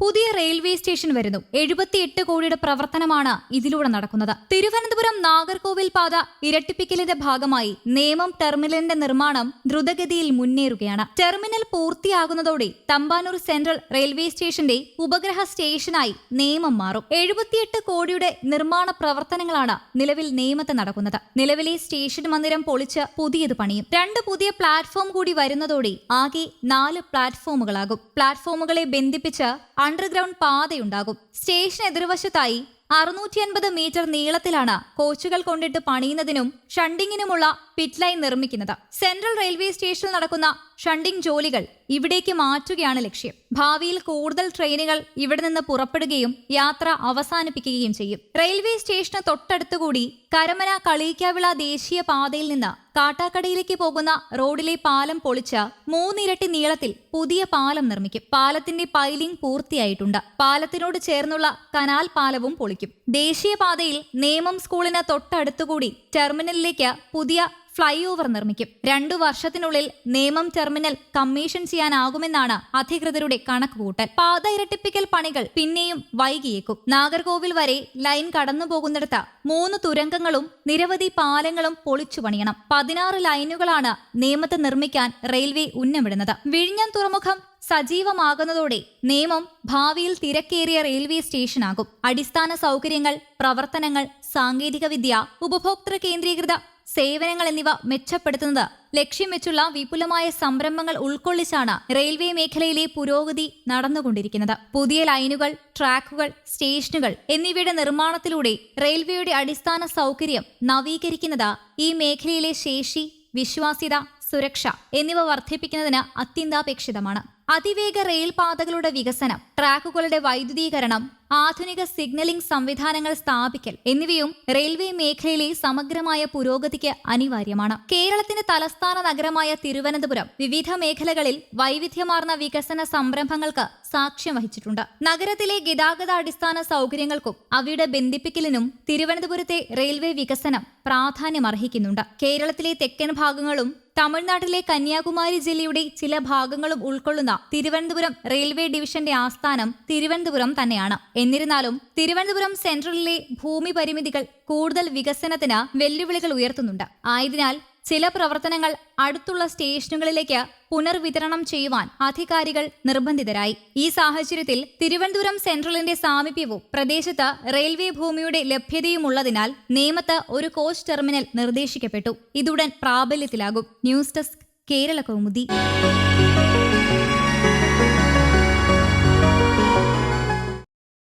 പുതിയ railway station വരുന്നു. എഴുപത്തിയെട്ട് കോടിയുടെ പ്രവർത്തനമാണ് ഇതിലൂടെ നടക്കുന്നത്. തിരുവനന്തപുരം നാഗർകോവിൽ പാത ഇരട്ടിപ്പിക്കലിന്റെ ഭാഗമായി നേമം ടെർമിനലിന്റെ നിർമ്മാണം ദ്രുതഗതിയിൽ മുന്നേറുകയാണ്. ടെർമിനൽ പൂർത്തിയാകുന്നതോടെ തമ്പാനൂർ സെൻട്രൽ റെയിൽവേ സ്റ്റേഷന്റെ ഉപഗ്രഹ സ്റ്റേഷനായി നേമം മാറും. എഴുപത്തിയെട്ട് കോടിയുടെ നിർമ്മാണ പ്രവർത്തനങ്ങളാണ് നിലവിൽ നേമത്ത് നടക്കുന്നത്. നിലവിലെ സ്റ്റേഷൻ മന്ദിരം പൊളിച്ച് പുതിയത് പണിയും. രണ്ട് പുതിയ പ്ലാറ്റ്ഫോം കൂടി വരുന്നതോടെ ആകെ നാല് പ്ലാറ്റ്ഫോമുകളാകും. പ്ലാറ്റ്ഫോമുകളെ ബന്ധിപ്പിച്ച് അണ്ടർഗ്രൗണ്ട് പാതയുണ്ടാകും. സ്റ്റേഷൻ എതിർവശത്തായി അറുന്നൂറ്റി അൻപത് മീറ്റർ നീളത്തിലാണ് കോച്ചുകൾ കൊണ്ടിട്ട് പണിയുന്നതിനും ഷണ്ടിങ്ങിനുമുള്ള പിറ്റ് ലൈൻ നിർമ്മിക്കുന്നത്. സെൻട്രൽ റെയിൽവേ സ്റ്റേഷനിൽ നടക്കുന്ന ഷണ്ടിങ് ജോലികൾ ഇവിടേക്ക് മാറ്റുകയാണ് ലക്ഷ്യം. ഭാവിയിൽ കൂടുതൽ ട്രെയിനുകൾ ഇവിടെ നിന്ന് പുറപ്പെടുകയും യാത്ര അവസാനിപ്പിക്കുകയും ചെയ്യും. റെയിൽവേ സ്റ്റേഷന് തൊട്ടടുത്തുകൂടി കരമന കളിയിക്കാവിള ദേശീയ പാതയിൽ നിന്ന് കാട്ടാക്കടയിലേക്ക് പോകുന്ന റോഡിലെ പാലം പൊളിച്ച് മൂന്നിരട്ടി നീളത്തിൽ പുതിയ പാലം നിർമ്മിക്കും. പാലത്തിന്റെ പൈലിംഗ് പൂർത്തിയായിട്ടുണ്ട്. പാലത്തിനോട് ചേർന്നുള്ള കനാൽ പാലവും പൊളിക്കും. ദേശീയപാതയിൽ നേമം സ്കൂളിന് തൊട്ടടുത്തുകൂടി ടെർമിനലിലേക്ക് പുതിയ ഫ്ലൈ ഓവർ നിർമ്മിക്കും. രണ്ടു വർഷത്തിനുള്ളിൽ നേമം ടെർമിനൽ കമ്മീഷൻ ചെയ്യാനാകുമെന്നാണ് അധികൃതരുടെ കണക്കുകൂട്ടൽ. പാത ഇരട്ടിപ്പിക്കൽ പണികൾ പിന്നെയും വൈകിയേക്കും. നാഗർകോവിൽ വരെ ലൈൻ കടന്നു പോകുന്നിടത്ത് മൂന്ന് തുരങ്കങ്ങളും നിരവധി പാലങ്ങളും പൊളിച്ചു പണിയണം. പതിനാറ് ലൈനുകളാണ് നിയമത്തെ നിർമ്മിക്കാൻ റെയിൽവേ ഉന്നമിടുന്നത്. വിഴിഞ്ഞം തുറമുഖം സജീവമാകുന്നതോടെ നിയമം ഭാവിയിൽ തിരക്കേറിയ റെയിൽവേ സ്റ്റേഷനാകും. അടിസ്ഥാന സൗകര്യങ്ങൾ പ്രവർത്തനങ്ങൾ സാങ്കേതികവിദ്യ ഉപഭോക്തൃ കേന്ദ്രീകൃത സേവനങ്ങൾ എന്നിവ മെച്ചപ്പെടുത്തുന്നത് ലക്ഷ്യം വെച്ചുള്ള വിപുലമായ സംരംഭങ്ങൾ ഉൾക്കൊള്ളിച്ചാണ് റെയിൽവേ മേഖലയിലെ പുരോഗതി നടന്നുകൊണ്ടിരിക്കുന്നത്. പുതിയ ലൈനുകൾ ട്രാക്കുകൾ സ്റ്റേഷനുകൾ എന്നിവയുടെ നിർമ്മാണത്തിലൂടെ റെയിൽവേയുടെ അടിസ്ഥാന സൗകര്യം നവീകരിക്കുന്നത് ഈ മേഖലയിലെ ശേഷി വിശ്വാസ്യത സുരക്ഷ എന്നിവ വർദ്ധിപ്പിക്കുന്നതിന് അത്യന്താപേക്ഷിതമാണ്. അതിവേഗ റെയിൽ പാതകളുടെ വികസനം ട്രാക്കുകളുടെ വൈദ്യുതീകരണം ആധുനിക സിഗ്നലിംഗ് സംവിധാനങ്ങൾ സ്ഥാപിക്കൽ എന്നിവയും റെയിൽവേ മേഖലയിലെ സമഗ്രമായ പുരോഗതിക്ക് അനിവാര്യമാണ്. കേരളത്തിന്റെ തലസ്ഥാന നഗരമായ തിരുവനന്തപുരം വിവിധ മേഖലകളിൽ വൈവിധ്യമാർന്ന വികസന സംരംഭങ്ങൾക്ക് സാക്ഷ്യം വഹിച്ചിട്ടുണ്ട്. നഗരത്തിലെ ഗതാഗത അടിസ്ഥാന സൗകര്യങ്ങൾക്കും അവയുടെ ബന്ധിപ്പിക്കലിനും തിരുവനന്തപുരത്തെ റെയിൽവേ വികസനം പ്രാധാന്യമർഹിക്കുന്നുണ്ട്. കേരളത്തിലെ തെക്കൻ ഭാഗങ്ങളും തമിഴ്നാട്ടിലെ കന്യാകുമാരി ജില്ലയുടെ ചില ഭാഗങ്ങളും ഉൾക്കൊള്ളുന്ന തിരുവനന്തപുരം റെയിൽവേ ഡിവിഷന്റെ ആസ്ഥാനം തിരുവനന്തപുരം തന്നെയാണ്. എന്നിരുന്നാലും തിരുവനന്തപുരം സെൻട്രലിലെ ഭൂമി പരിമിതികൾ കൂടുതൽ വികസനത്തിന് വെല്ലുവിളികൾ ഉയർത്തുന്നുണ്ട്. ആയതിനാൽ ചില പ്രവർത്തനങ്ങൾ അടുത്തുള്ള സ്റ്റേഷനുകളിലേക്ക് പുനർവിതരണം ചെയ്യുവാൻ അധികാരികൾ നിർബന്ധിതരായി. ഈ സാഹചര്യത്തിൽ തിരുവനന്തപുരം സെൻട്രലിന്റെ സാമീപ്യവും പ്രദേശത്ത് റെയിൽവേ ഭൂമിയുടെ ലഭ്യതയുമുള്ളതിനാൽ നേമത്ത് ഒരു കോച്ച് ടെർമിനൽ നിർദ്ദേശിക്കപ്പെട്ടു. ഇതുടൻ പ്രാബല്യത്തിലാകും. News desk Kerala Kaumudi.